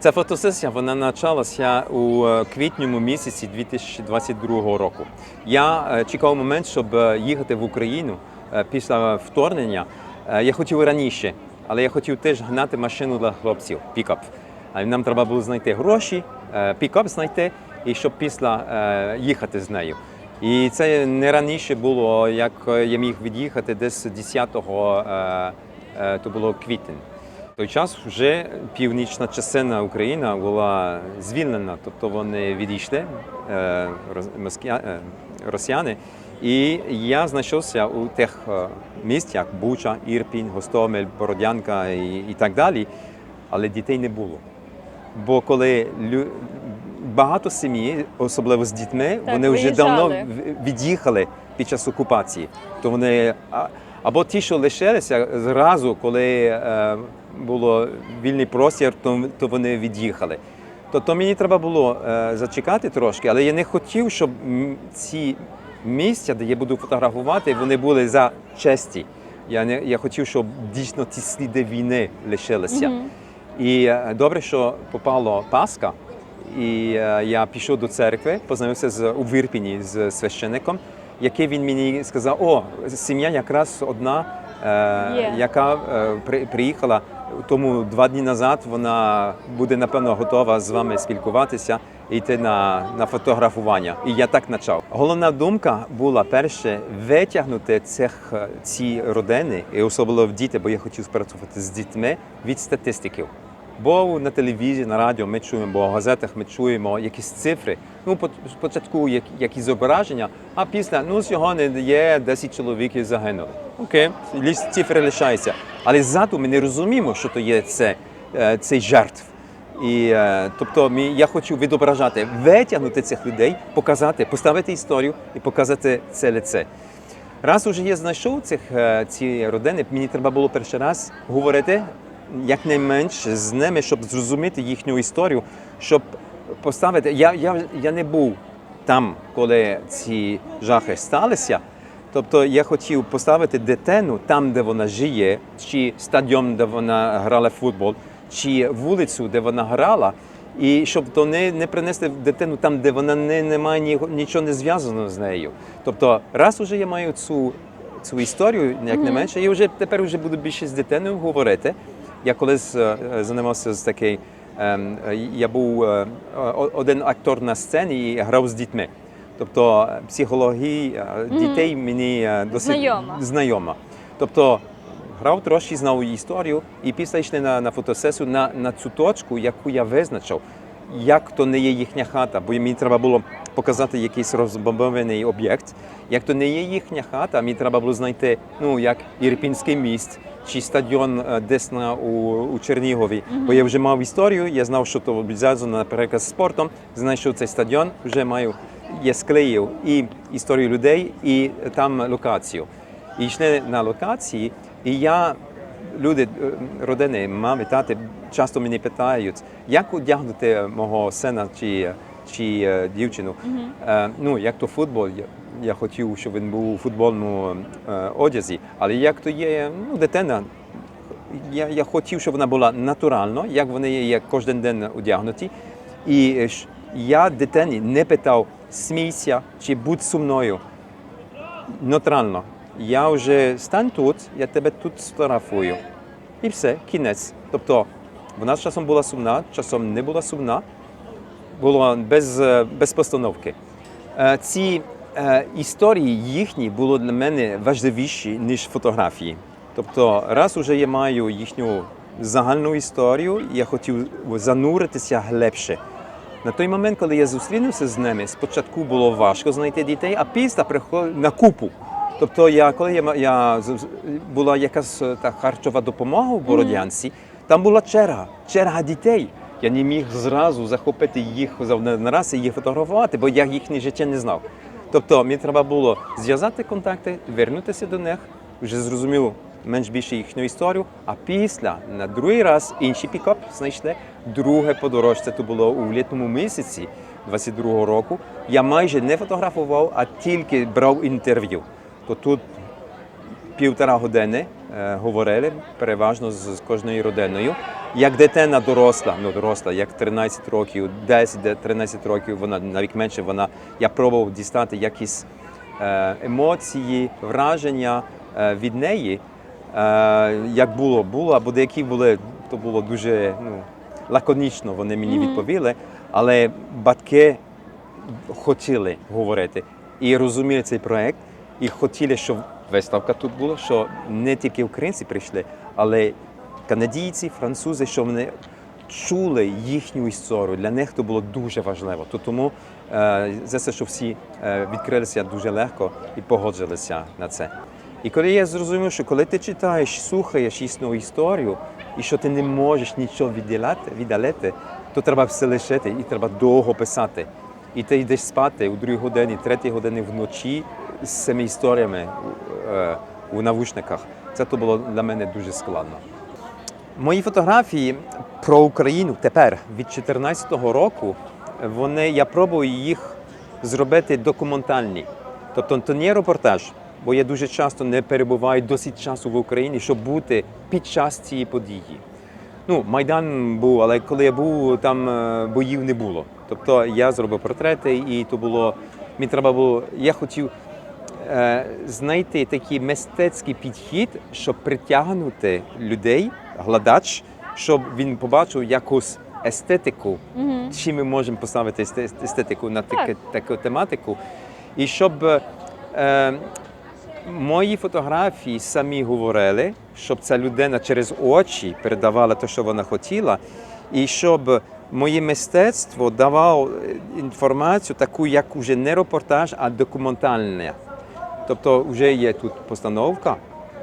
Ця фотосесія вона почалася у е, квітньому місяці 2022 року. Я е, чекав момент, щоб е, їхати в Україну після вторгнення. Я хотів раніше, але я хотів теж гнати машину для хлопців, пікап. Нам треба було знайти гроші, пікап знайти, і щоб після їхати з нею. І це не раніше було, як я міг від'їхати десь 10-го, е, е, то було квітень. Той час вже північна частина України була звільнена, тобто вони відійшли, е, е, росіяни. І я знайшовся у тих е, місць, як Буча, Ірпінь, Гостомель, Бородянка і, і так далі, але дітей не було. Бо коли лю... багато сім'ї, особливо з дітьми, Так, вони вже давно від'їхали під час окупації. То вони або ті, що лишилися зразу, коли е, було вільний простір, то, вони від'їхали. Тобто мені треба було е, зачекати трошки, але я не хотів, щоб ці місця, де я буду фотографувати, вони були за честі. Я не я хотів, щоб дійсно ті сліди війни лишилися. І е, добре, що попало Пасха, і я пішов до церкви, познайомився з у Вірпіні з священником, який він мені сказав: о, сім'я якраз одна, е, яка е, при, приїхала. Тому два дні назад вона буде напевно готова з вами спілкуватися і йти на, на фотографування. І я так почав. Головна думка була перше витягнути цих ці родини, і особливо в діти, бо я хотів спрацювати з дітьми від статистиків. Бо на телевізії, на радіо ми чуємо, бо в газетах ми чуємо якісь цифри. Ну, по- спочатку як, якісь зображення, а після ну сьогодні є 10 чоловіків загинули. Окей, цифри лишаються. Але ззаду ми не розуміємо, що то є це, е, цей жертв. І е, тобто я хочу відображати, витягнути цих людей, показати, поставити історію і показати це лице. Раз уже я знайшов цих е, ці родини, мені треба було перший раз говорити якнайменше з ними, щоб зрозуміти їхню історію, щоб поставити. Я, я, я не був там, коли ці жахи сталися. Тобто я хотів поставити дитину там, де вона живе, чи стадіон, де вона грала в футбол, чи вулицю, де вона грала, і щоб то не, не принести дитину там, де вона не, не має ні, нічого не зв'язано з нею. Тобто, раз уже я маю цю, цю історію, як не менше, я вже тепер вже буду більше з дитиною говорити. Я колись е, е, займався з такий, ем, е, я був один актор на сцені і грав з дітьми. Тобто психологія дітей мені досить Знайома. знайома. Тобто грав трошки, знав історію, і після йшли на, на фотосесію на, на цю точку, яку я визначив, як то не є їхня хата, бо мені треба було показати якийсь розбомбований об'єкт. Як то не є їхня хата, мені треба було знайти, ну як Ірпінський міст чи стадіон е, десь на у, у Чернігові. Бо я вже мав історію, я знав, що то зв'язано наприклад з спортом. Знайшов цей стадіон, вже маю я склеїв і історію людей, і там локацію. І йшли на локації, і я, люди, е, родини, мами, тати часто мене питають, як одягнути мого сина чи, чи е, дівчину. Е, ну, як то футбол, я, я хотів, щоб він був у футбольному е, одязі, але як то є ну, дитина, я, я хотів, щоб вона була натурально, як вони є як кожен день одягнуті. І е, я дитині не питав, смійся чи будь зі мною. Нейтрально. Я вже стань тут, я тебе тут сфотографую. І все, кінець. Тобто вона часом була сумна, часом не була сумна, було без, е, без постановки. Е, Ці е, історії їхні були для мене важливіші, ніж фотографії. Тобто, раз уже я маю їхню загальну історію, я хотів зануритися глибше. На той момент, коли я зустрінувся з ними, спочатку було важко знайти дітей, а після приходив на купу. Тобто, я, коли я, я, була якась та харчова допомога в Бородянці, там була черга, черга дітей. Я не міг зразу захопити їх за раз і їх фотографувати, бо я їхнє життя не знав. Тобто мені треба було зв'язати контакти, вернутися до них, вже зрозумів менш більше їхню історію. А після на другий раз інший пікап знайшли. Друге подорожче то було у літньому місяці 22-го року. Я майже не фотографував, а тільки брав інтерв'ю. То тут півтора години е, говорили переважно з, з кожною родиною. Як дитина доросла, ну доросла, як 13 років, 10-13 років, вона навіть менше, вона я пробував дістати якісь е, емоції, враження е, від неї. Е, як було, було, або деякі були, то було дуже ну, лаконічно, вони мені відповіли, але батьки хотіли говорити і розуміли цей проект, і хотіли, щоб виставка тут була, що не тільки українці прийшли, але канадійці, французи, що вони чули їхню історію. Для них це було дуже важливо. То тому е, за це, що всі е, відкрилися дуже легко і погоджилися на це. І коли я зрозумів, що коли ти читаєш, слухаєш існу історію, і що ти не можеш нічого відділяти, віддалити, то треба все лишити і треба довго писати. І ти йдеш спати у другій годині, третій годині вночі з цими історіями е, у навушниках. Це то було для мене дуже складно. Мої фотографії про Україну тепер від 2014 року. Вони я пробую їх зробити документальні. Тобто то не репортаж, бо я дуже часто не перебуваю досить часу в Україні, щоб бути під час цієї події. Ну, Майдан був, але коли я був, там е, боїв не було. Тобто я зробив портрети, і то було. Мені треба було. Я хотів знайти такий мистецький підхід, щоб притягнути людей, глядач, щоб він побачив якусь естетику, Мгм. чи ми можемо поставити естетику на Так. таке, таку тематику. І щоб е, мої фотографії самі говорили, щоб ця людина через очі передавала те, що вона хотіла, і щоб моє мистецтво давало е, інформацію таку, як уже не репортаж, а документальне. Тобто вже є тут постановка,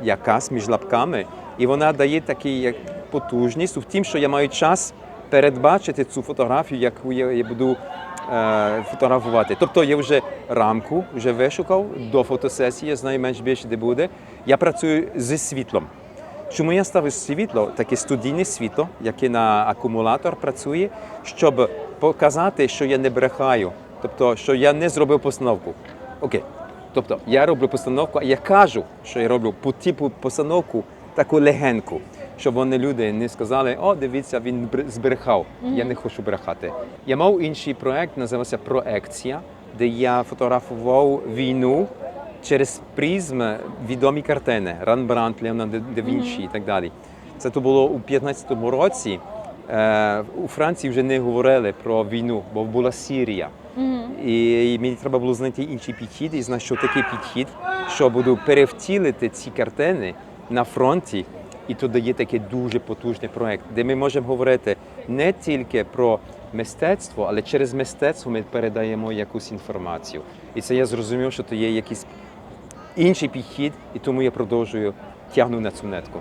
якась між лапками, і вона дає таку потужність в тім, що я маю час передбачити цю фотографію, яку я, буду е, фотографувати. Тобто я вже рамку вже вишукав до фотосесії, знаю менш більше де буде. Я працюю зі світлом. Чому я ставив світло, таке студійне світло, яке на акумулятор працює, щоб показати, що я не брехаю, тобто, що я не зробив постановку. Окей. Тобто я роблю постановку, я кажу, що я роблю по типу постановку таку легеньку, щоб вони люди не сказали, о, дивіться, він бр- збрехав. Я не хочу брехати. Я мав інший проект, називався Проекція, де я фотографував війну через призм відомі картини Ранбрандт, Леонардо да Вінчі і так далі. Це то було у 15-му році. Е, у Франції вже не говорили про війну, бо була Сірія. І, і мені треба було знайти інший підхід і знайшов такий підхід, що буду перевтілити ці картини на фронті. І то дає такий дуже потужний проект, де ми можемо говорити не тільки про мистецтво, але через мистецтво ми передаємо якусь інформацію. І це я зрозумів, що то є якийсь інший підхід, і тому я продовжую тягну на цю нетку.